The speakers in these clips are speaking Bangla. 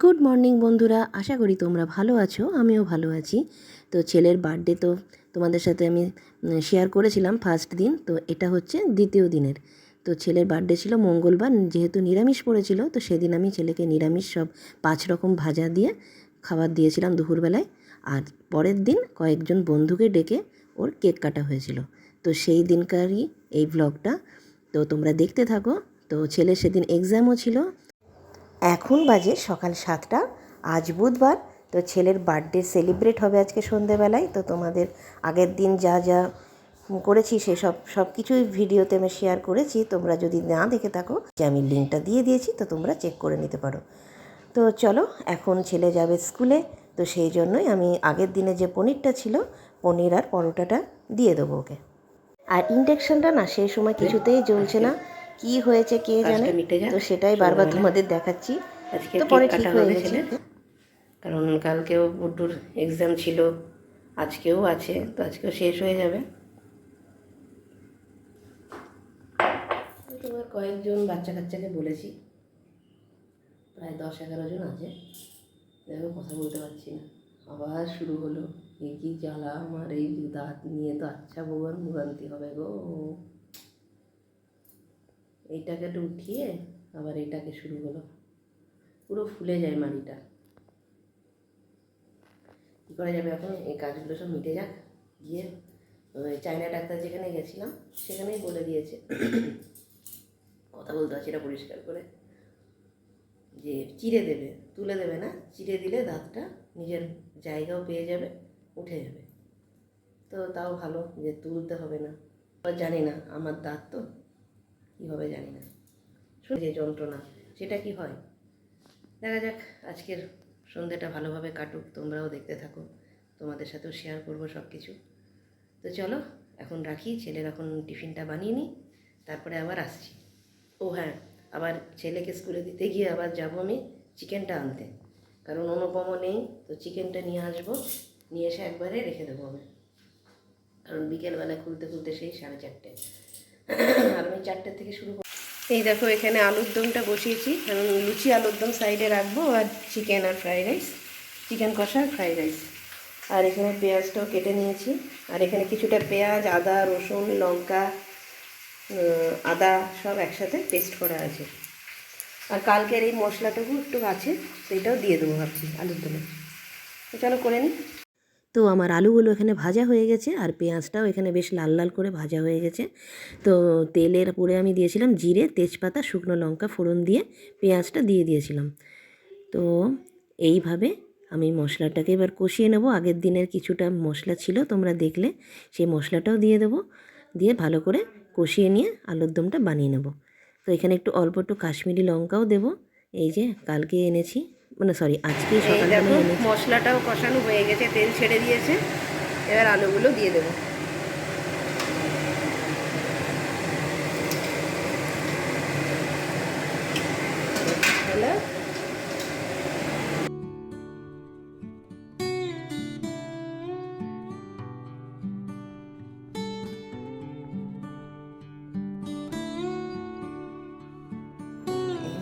গুড মর্নিং বন্ধুরা, আশা করি তোমরা ভালো আছো, আমিও ভালো আছি। তো ছেলের বার্থডে তো তোমাদের সাথে আমি শেয়ার করেছিলাম ফার্স্ট দিন, তো এটা হচ্ছে দ্বিতীয় দিনের। তো ছেলের বার্থডে ছিল মঙ্গলবার, যেহেতু নিরামিষ পড়েছিল, তো সেদিন আমি ছেলেকে নিরামিষ সব পাঁচ রকম ভাজা দিয়ে খাবার দিয়েছিলাম দুপুরবেলায়। আর পরের দিন কয়েকজন বন্ধুকে ডেকে ওর কেক কাটা হয়েছিল। তো সেই দিনকারই এই ব্লগটা তো তোমরা দেখতে থাকো। তো ছেলের সেদিন এক্সামও ছিল এখন বাজে সকাল সাতটা, আজ বুধবার, তো ছেলের বার্থডে সেলিব্রেট হবে আজকে সন্ধেবেলায়, তো তোমাদের আগের দিন যা যা করেছি সেসব সব কিছুই ভিডিওতে আমি শেয়ার করেছি, তোমরা যদি না দেখে থাকো, যে আমি লিঙ্কটা দিয়ে দিয়েছি, তো তোমরা চেক করে নিতে পারো। তো চলো, এখন ছেলে যাবে স্কুলে, তো সেই জন্যই আমি আগের দিনে যে পনিরটা ছিল, পনির আর পরোটাটা দিয়ে দেবো ওকে। আর ইন্ডাকশনটা না সেই সময় কিছুতেই জ্বলছে না কি হয়েছে কে জানে? তো সেটাই বারবার তোমাদের দেখাচ্ছি। তো পরে ঠিক হয়ে গেছে। কারণ কালকেও বুড্ডুর এক্সাম ছিল আজকেও আছে তো আজকেও শেষ হয়ে যাবে। তোমার কয়েকজন বাচ্চা কাচ্চাকে বলেছি। প্রায় দশ এগারো জন আছে। দেখো কথা বলতে পারছি না। আবার শুরু হলো। এ কি জ্বালা আমার এই দাঁত নিয়ে তো আচ্ছা ভগবান ভোগান্তি হবে গো। এইটাকে একটু উঠিয়ে আবার এটাকে শুরু হলো পুরো ফুলে যায় মাড়িটা কী করা যাবে এখন? এই কাজগুলো সব মিটে যাক। গিয়ে চায়না ডাক্তার যেখানে গেছিলাম, সেখানেই বলে দিয়েছে। কথা বলতে পারছি এটা পরিষ্কার করে। যে চিড়ে দেবে, তুলে দেবে না। চিড়ে দিলে দাঁতটা নিজের জায়গাও পেয়ে যাবে, উঠে যাবে। তো তাও ভালো যে তুলতে হবে না। জানি না, আমার দাঁত তো কীভাবে জানি না। যে যন্ত্রণা, সেটা কি হয়? দেখা যাক, আজকের সন্ধ্যেটা ভালোভাবে কাটুক, তোমরাও দেখতে থাকো, তোমাদের সাথেও শেয়ার করব সব কিছু তো চলো, এখন রাখি, ছেলের এখন টিফিনটা বানিয়ে নিই, তারপরে আবার আসছি। ও হ্যাঁ আবার ছেলেকে স্কুলে দিতে গিয়ে আবার যাব আমি চিকেনটা আনতে। কারণ অনুপমও নেই, তো চিকেনটা নিয়ে আসব, নিয়ে এসে একবারে রেখে দেবো আমি। কারণ বিকেলবেলা খুলতে খুলতে সেই সাড়ে চারটে। আমি চারটের থেকে শুরু করব। এই দেখো, এখানে আলুর দমটা বসিয়েছি। কারণ লুচি আলুর দম সাইডে রাখব আর চিকেন আর ফ্রাইড রাইস। চিকেন কষা আর ফ্রাইড রাইস। আর এখানে পেঁয়াজটাও কেটে নিয়েছি। আর এখানে কিছুটা পেঁয়াজ, আদা, রসুন, লঙ্কা আদা সব একসাথে পেস্ট করা আছে। আর কালকের এই মশলাটুকু একটু আছে সেটাও দিয়ে দেবো ভাবছি আলুর দমে। চলো করে নিই। তো আমার আলুগুলো এখানে ভাজা হয়ে গেছে আর পেঁয়াজটাও এখানে বেশ লাল লাল করে ভাজা হয়ে গেছে। তো তেলের পরে আমি দিয়েছিলাম জিরে, তেজপাতা, শুকনো লঙ্কা ফোড়ন দিয়ে পেঁয়াজটা দিয়ে দিয়েছিলাম। তো এইভাবে আমি মশলাটাকে এবার কষিয়ে নেব। আগের দিনের কিছুটা মশলা ছিল, তোমরা দেখলে সেই মশলাটাও দিয়ে দেবো। দিয়ে ভালো করে কষিয়ে নিয়ে আলুর দমটা বানিয়ে নেব। তো এখানে একটু অল্প একটু কাশ্মীরি লঙ্কাও দেবো। এই যে কালকে এনেছি। মানে সরি আজকে সকালবেলা মশলাটাও কষানো হয়ে গেছে তেল ছেড়ে দিয়েছে। এবার আলুগুলো দিয়ে দেবো।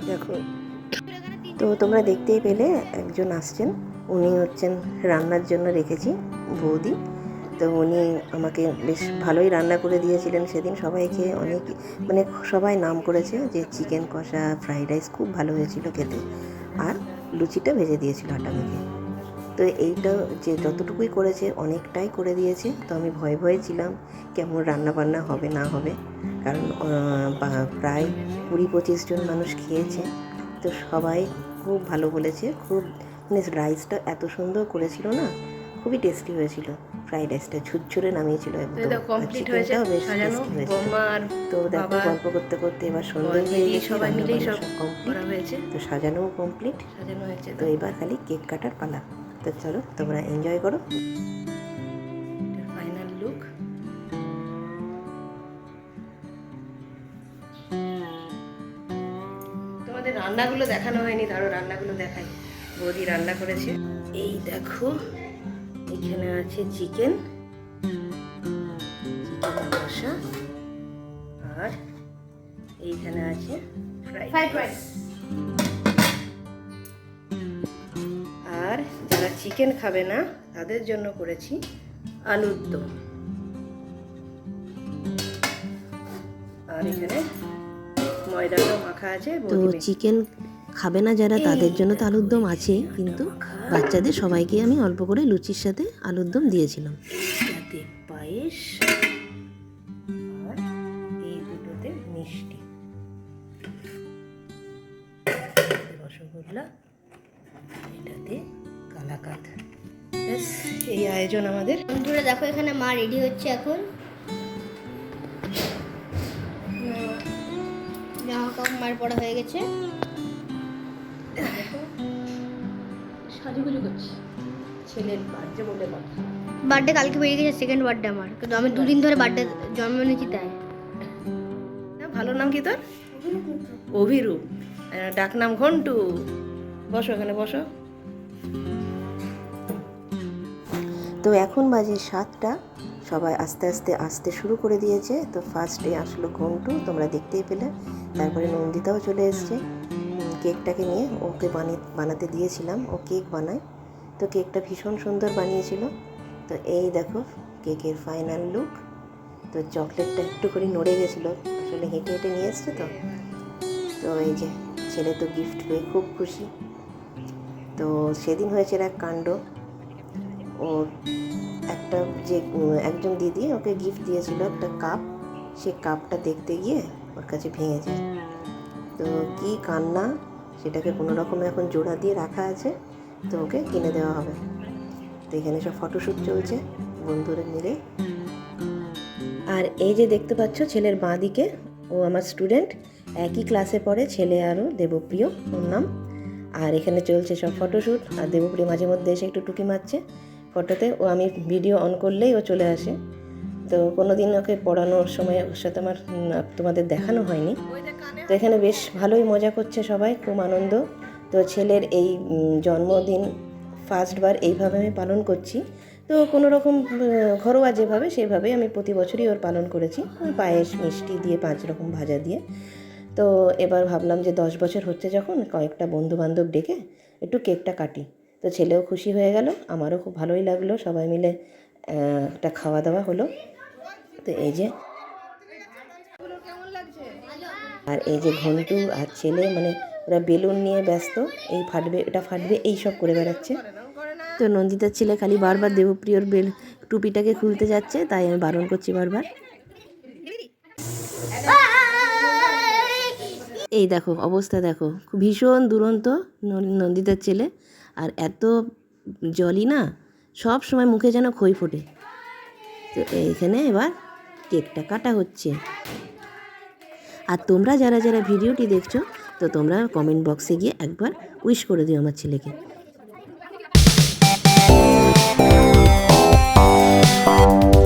দেখো তো তোমরা দেখতেই পেলে একজন আসছেন। উনি হচ্ছেন রান্নার জন্য রেখেছি বৌদি। তো উনি আমাকে বেশ ভালোই রান্না করে দিয়েছিলেন সেদিন। সবাই খেয়ে অনেক মানে সবাই নাম করেছে যে চিকেন কষা, ফ্রাইড রাইস খুব ভালো হয়েছিল খেতে। আর লুচিটা ভেজে দিয়েছিল আটা মেখে। তো এইটা যে যতটুকুই করেছে অনেকটাই করে দিয়েছে। তো আমি ভয়ে ভয়ে ছিলাম কেমন রান্না বান্না হবে না হবে। কারণ প্রায় কুড়ি পঁচিশ জন মানুষ খেয়েছে। তো সবাই খুব ভালো বলেছে। খুব মানে রাইসটা এত সুন্দর করেছিল না খুবই টেস্টি হয়েছিল। ফ্রাইড রাইসটা ঝুরঝুরে নামিয়েছিল তো একদম এটা আর কমপ্লিট হয়েছে। চিকেনটাও বেশ টেস্টি হয়েছিল। তো দেখো গল্প করতে করতে এবার সন্ধ্যে হয়ে গেছে সবাই মিলে সব কমপ্লিট হয়েছে। তো সাজানোও কমপ্লিট সাজানো হয়েছে তো এবার খালি কেক কাটার পালা। তো চলো তোমরা এনজয় করো। রান্নাগুলো দেখানো হয়নি ধরো রান্নাগুলো দেখাই। বৌদি রান্না করেছে। এই দেখো এখানে আছে চিকেন চিকেন কষা আর এইখানে আছে ফ্রাইড রাইস। চিকেন খাবে না তাদের জন্য করেছি আলুর দম। আর এখানে তো চিকেন খাবে না যারা তাদের জন্য তো আলুর দম আছে কিন্তু বাচ্চাদের সবাইকে আমি অল্প করে লুচির সাথে আলুর দম দিয়েছিলাম। পায়েস আর এই দুটোতে মিষ্টি। রসগোল্লা এটাতে কালাকাত এই আয়োজন আমাদের। বন্ধুরা দেখো এখানে মা রেডি হচ্ছে এখন। জামা কাপড় মার পড়া হয়ে গেছে। সাজুগুজু করছি। ছেলের বার্থডে বলে কথা। বার্থডে কালকে বেরিয়ে গেছে সেকেন্ড বার্থডে আমার। কিন্তু আমি দুদিন ধরে বার্থডে জন্ম নিয়েছি তাই। না, ভালো নাম কি তোর? অভিরূপ। ডাক নাম ঘন্টু। বসো এখানে বসো। তো এখন বাজে সাতটা। সবাই আস্তে আস্তে আসতে শুরু করে দিয়েছে। তো ফার্স্টে আসলো ঘন্টু তোমরা দেখতেই পেলে। তারপরে নন্দিতাও চলে এসছে। কেকটাকে নিয়ে ওকে বানিয়ে বানাতে দিয়েছিলাম। ও কেক বানায়। তো কেকটা ভীষণ সুন্দর বানিয়েছিল। তো এই দেখো, কেকের ফাইনাল লুক। তো চকলেটটা একটু করে নড়ে গেছিল। আসলে হেঁটে হেঁটে নিয়ে এসছে তো। তো এই যে, ছেলে তো গিফট পেয়ে খুব খুশি। তো সেদিন হয়েছে এক কাণ্ড। ও একটা যে, একজন দিদি ওকে গিফট দিয়েছিল একটা কাপ সে কাপটা দেখতে গিয়ে ওর কাছে ভেঙে যায়। তো কি কান্না সেটাকে কোনো রকমে এখন জোড়া দিয়ে রাখা আছে তো ওকে কিনে দেওয়া হবে। তো এখানে সব ফটোশ্যুট চলছে বন্ধুরা মিলে। আর এই যে দেখতে পাচ্ছ ছেলের বাঁ দিকে ও আমার স্টুডেন্ট একই ক্লাসে পড়ে ছেলে আরও দেবপ্রিয় ওর নাম। আর এখানে চলছে সব ফটোশ্যুট আর দেবপ্রিয় মাঝে মধ্যে এসে একটু টুকি মারছে। ফটোতে ও আমি ভিডিও অন করলেই ও চলে আসে। তো কোনো দিন ওকে পড়ানোর সময় ওর সাথে আমার তোমাদের দেখানো হয়নি। তো এখানে বেশ ভালোই মজা করছে সবাই, খুব আনন্দ। তো ছেলের এই জন্মদিন ফার্স্টবার এইভাবে আমি পালন করছি। তো কোনো রকম ঘরোয়া যেভাবে সেভাবেই আমি প্রতি বছরই ওর পালন করেছি। পায়েস, মিষ্টি দিয়ে পাঁচ রকম ভাজা দিয়ে। তো এবার ভাবলাম যে দশ বছর হচ্ছে যখন, কয়েকটা বন্ধু বান্ধব ডেকে একটু কেকটা কাটি। তো ছেলেও খুশি হয়ে গেল, আমারও খুব ভালোই লাগল, সবাই মিলে একটা খাওয়া দাওয়া হলো। তো এই যে আর এই যে ঘন্টু আর ছেলে মানে ওরা বেলুন নিয়ে ব্যস্ত, এই ফাটবে, এটা ফাটবে, এই সব করে বেড়াচ্ছে। তো নন্দিতার ছেলে খালি বারবার দেবপ্রিয়র বেল, টুপিটাকে খুলতে যাচ্ছে, তাই আমি বারণ করছি বারবার। এই দেখো, অবস্থা দেখো, ভীষণ দুরন্ত নন্দিতার ছেলে। আর এত জলই না, সব সময় মুখে যেন খই ফোটে। তো এইখানে এবার কেকটা কাটা হচ্ছে। আর তোমরা যারা যারা ভিডিওটি দেখছ, তো তোমরা কমেন্ট বক্সে গিয়ে একবার উইশ করে দিও আমার ছেলেকে। thank you